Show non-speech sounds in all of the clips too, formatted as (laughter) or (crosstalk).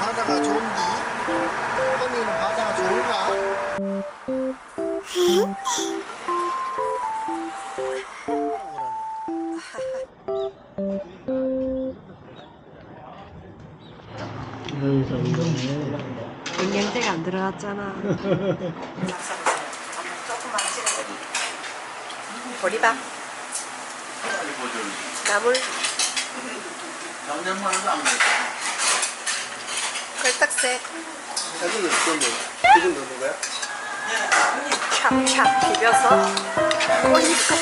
바다가 좋은디? 언니는 바다가 좋은가? 영양제가 안 들어갔잖아. (laughs) 보리밥, 나물, 꼴딱새, 사진을 찍었네. 지금 넣는 거야? 찹찹 비벼서 올리고.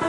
(laughs)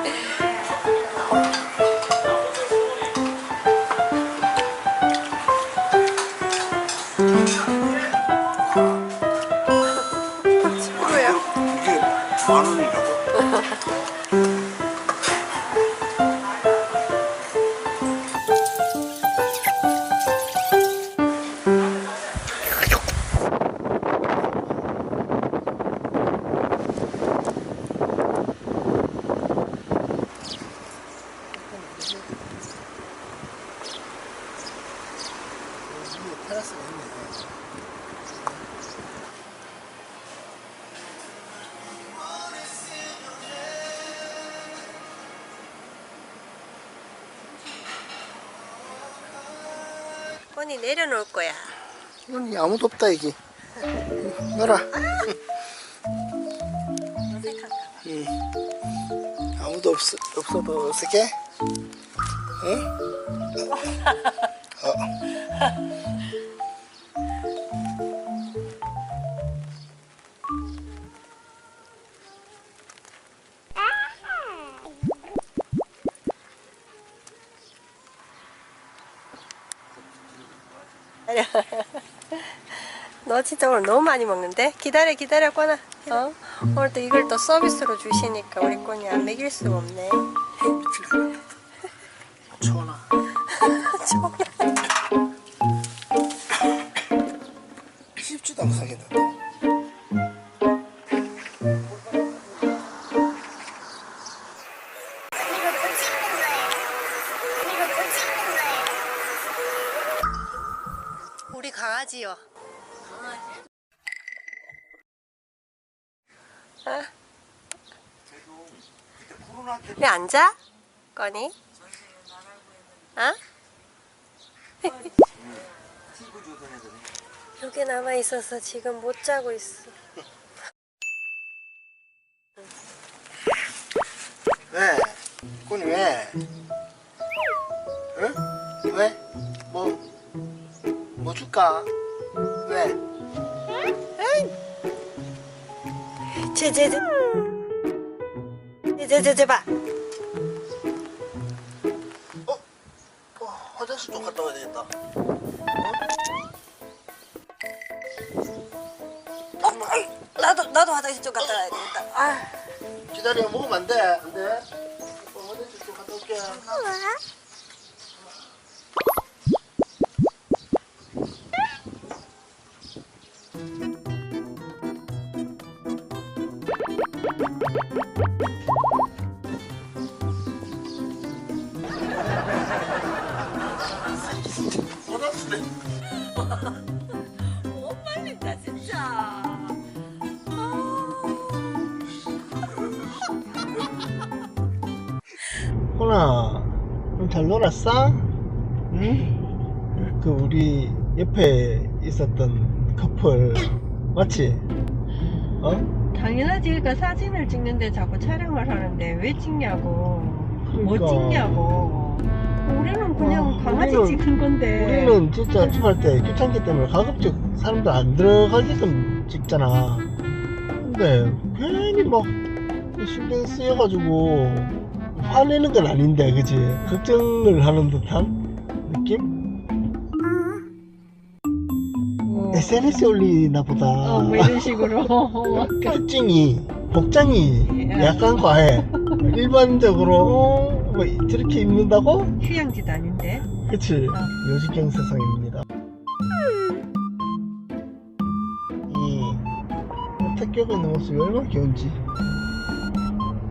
언니 내려놓을 거야. 언니 아무도 없다. 너라. 어색한가 봐. 응. 아무도 없 없어도 어떻게? 응? (laughs) 어. (laughs) 너 진짜 오늘 너무 많이 먹는데? 기다려 기다려 꼬나 어? 오늘 또 이걸 또 서비스로 주시니까 우리 꼬니 안 먹일 수가 없네 우리 강아지요 어? 왜 앉아? 꺼니? 어? (laughs) 여기 남아 있어서 지금 못 자고 있어. 왜? 꾼이 왜? 줄까? 왜? 제제제. 제제제 봐. 어? 어 화장실 좀 갔다 와야 되겠다. 어, 아이, 나도 나도 화장실 좀 갔다 와야 되겠다. 아. 기다려 먹으면 안 돼. 안 돼. 어, 화장실 좀 갔다 올게. 호나, 잘 놀았어? 응? 그 우리 옆에 있었던 커플 맞지? 어? 당연하지. 그러니까 사진을 찍는데 자꾸 촬영을 하는데 왜 찍냐고. 뭐 그러니까. 찍냐고. 우리는 그냥 어, 강아지 우리는- 찍는 건데. 우리는 진짜 찍을 때 귀찮기 때문에 가급적 사람들 안 들어가게끔 찍잖아. 근데 괜히 막 신경 쓰여가지고 화내는 건 아닌데, 그지? 걱정을 하는 듯한 느낌? SNS에 올리나 보다. 어, 뭐 이런 식으로. (laughs) 특징이 복장이 예. 약간 과해. 일반적으로 어, 뭐 저렇게 입는다고? 휴양지도 아닌데. 그치. 어. 요지경 세상입니다. 이 있는 모습이 얼마나 귀여운지.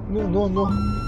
no, no, no.